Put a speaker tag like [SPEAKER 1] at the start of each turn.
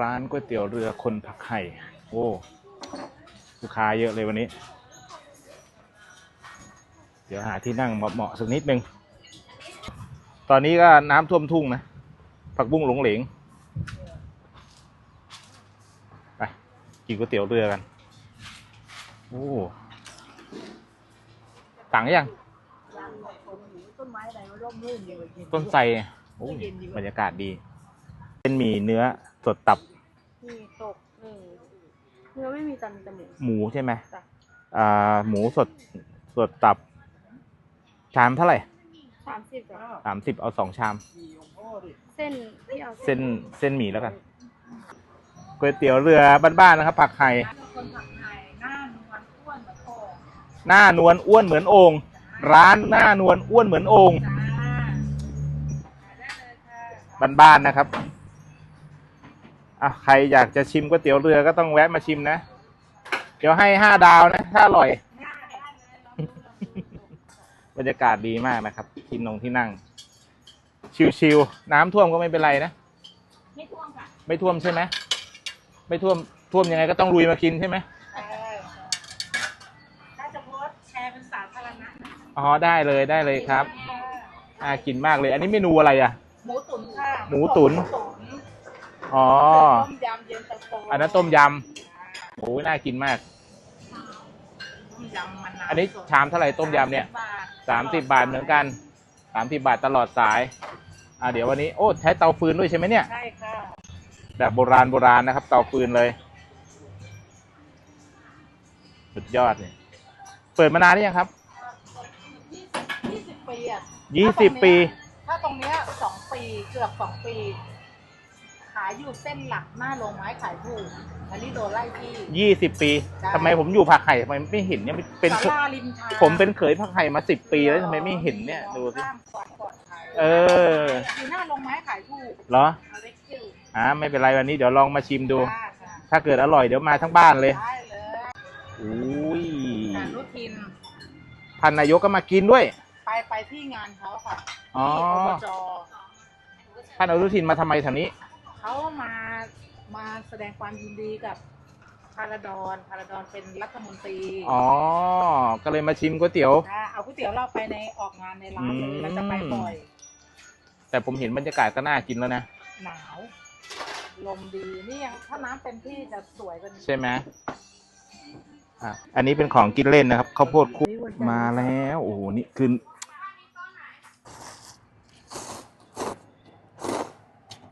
[SPEAKER 1] ร้านก๋วยเตี๋ยวเรือคนผักไห่โอ้ลูกค้าเยอะเลยวันนี้ เดี๋ยวหาที่นั่งเหมาะๆสักนิดนึง ตอนนี้ก็น้ำท่วมทุ่งนะ ผักบุ้งหลงเหลงไปกินก๋วยเตี๋ยวเรือกัน โอ้ต่างยัง
[SPEAKER 2] ต้นไม้อะไรมันร่มรื่นอยู่จริงๆ
[SPEAKER 1] ต้นไทรโอ้ยบรรยากาศดี เป็นหมี่เนื้อ สดตับ
[SPEAKER 2] มีตกหนึ่งเนื้อไม่มีจันจมูก
[SPEAKER 1] หมูใช่ไหม
[SPEAKER 2] จ้ะ
[SPEAKER 1] อ่าหมูสดสดตับ ชามเท่าไหร่
[SPEAKER 2] สามสิบจ้ะ
[SPEAKER 1] สามสิบเอาสองชาม
[SPEAKER 2] เส้นที่เอา
[SPEAKER 1] เส้นเส้นหมี่แล้วกันก๋วยเตี๋ยวเรือบ้านๆนะครับ ผักไห่
[SPEAKER 2] คนผักไทยหน้านวลอ้วนเหมือนโอ่ง
[SPEAKER 1] หน้านวลอ้วนเหมือนโอ่งร้านหน้านวลอ้วนเหมือนโอ่ง
[SPEAKER 2] จ้าได้เลยค่ะ
[SPEAKER 1] บ้านๆนะครับ อะใครอยากจะชิมก๋วยเตี๋ยวเรือก็ต้องแวะมาชิมนะ เดี๋ยวให้ห้าดาวนะ ถ้าอร่อย บรรยากาศดีมากนะครับ ที่นงที่นั่ง ชิวๆน้ำท่วมก็ไม่เป็นไรนะ
[SPEAKER 2] ไม่ท่วมค่ะ
[SPEAKER 1] ไม่ท่วมใช่ไหมไม่ท่วมท่วมยังไงก็ต้องลุยมากินใช่ไหม
[SPEAKER 2] ใช่ถ้าจะโพสต์แชร์เป็นสาธารณะนะ
[SPEAKER 1] อ๋อได้เลยได้เลยครับน่ากินมากเลย อันนี้เมนูอะไรอะ
[SPEAKER 2] หมูตุ๋นค่ะ
[SPEAKER 1] หมูตุ๋น
[SPEAKER 2] หมูตุ๋น
[SPEAKER 1] อ๋อ
[SPEAKER 2] ต้มยำเย็นตาโฟ
[SPEAKER 1] อันนั้นต้มยำโอ้ยน่ากินมาก
[SPEAKER 2] ต้มยำมะนาว
[SPEAKER 1] อันนี้ชามเท่าไหร่ต้มยำเนี่ย
[SPEAKER 2] บาท
[SPEAKER 1] สามสิบบาทเหมือนกันสามสิบาทตลอดสาย อ่าเดี๋ยววันนี้โอ้ใช้เตาฟืนด้วยใช่ไหมเนี่ย
[SPEAKER 2] ใช่ค่ะ
[SPEAKER 1] แบบโบราณโบราณนะครับ เตาฟืนเลย สุดยอดเนี่ยเปิดมานานหรือยังครับ
[SPEAKER 2] ยี่สิบปีอะ
[SPEAKER 1] ยี่สิบปี
[SPEAKER 2] ถ้าตรงเนี้ยสองปีเกือบสองปี ขายอยู่เส้นหลักหน้าโรงไม้ขายถูกอันนี้โดนไล่ที่
[SPEAKER 1] ยี่สิบปี
[SPEAKER 2] ใช่
[SPEAKER 1] ทำไมผมอยู่ผักไห่ทำไมไม่เห็นเนี่ยเป็น
[SPEAKER 2] ศาลาริมทาง
[SPEAKER 1] ผมเป็นเขยผักไห่มาสิบปีแล้วทำไมไม่เห็นเนี่ยดูสิ
[SPEAKER 2] ข้ามก่อนก่อนขาย
[SPEAKER 1] เออ
[SPEAKER 2] อยู่หน้าโรงไม้ขายถูก
[SPEAKER 1] เหรอ
[SPEAKER 2] เอาเล็กจิ๋ว
[SPEAKER 1] อ่าไม่เป็นไรวันนี้เดี๋ยวลองมาชิมดู
[SPEAKER 2] จ้าจ้า
[SPEAKER 1] ถ้าเกิดอร่อยเดี๋ยวมาทั้งบ้านเลย
[SPEAKER 2] ได้เลย
[SPEAKER 1] อุ้ย
[SPEAKER 2] การรุทิน
[SPEAKER 1] พันนายกก็มากินด้วย
[SPEAKER 2] ไปไปที่งานเขาค่ะ
[SPEAKER 1] อ๋อ
[SPEAKER 2] ที่อบจ
[SPEAKER 1] ท่านอนุทินมาทำไมแถวนี้
[SPEAKER 2] เขามามาแสดงความยินดีกับพาราดอนพาราดอนเป็นรัฐมนตรี
[SPEAKER 1] อ๋อ ก็เลยมาชิมก๋วยเตี๋ยว
[SPEAKER 2] อ่าเอาก๋วยเตี๋ยวเราไปในออกงานในร้านเล
[SPEAKER 1] อื
[SPEAKER 2] ย
[SPEAKER 1] ม
[SPEAKER 2] เราจะไปบ่อย
[SPEAKER 1] แต่ผมเห็นบรรยากาศก็น่ากินแล้วนะ
[SPEAKER 2] หนาว ลมดีนี่ยังถ้าน้ำเต็มที่จะสวยกว่านี้
[SPEAKER 1] ใช่ไหมอะอันนี้เป็นของกินเล่นนะครับข้าวโพดคลุกมาแล้ว โอ้โห นี่คือ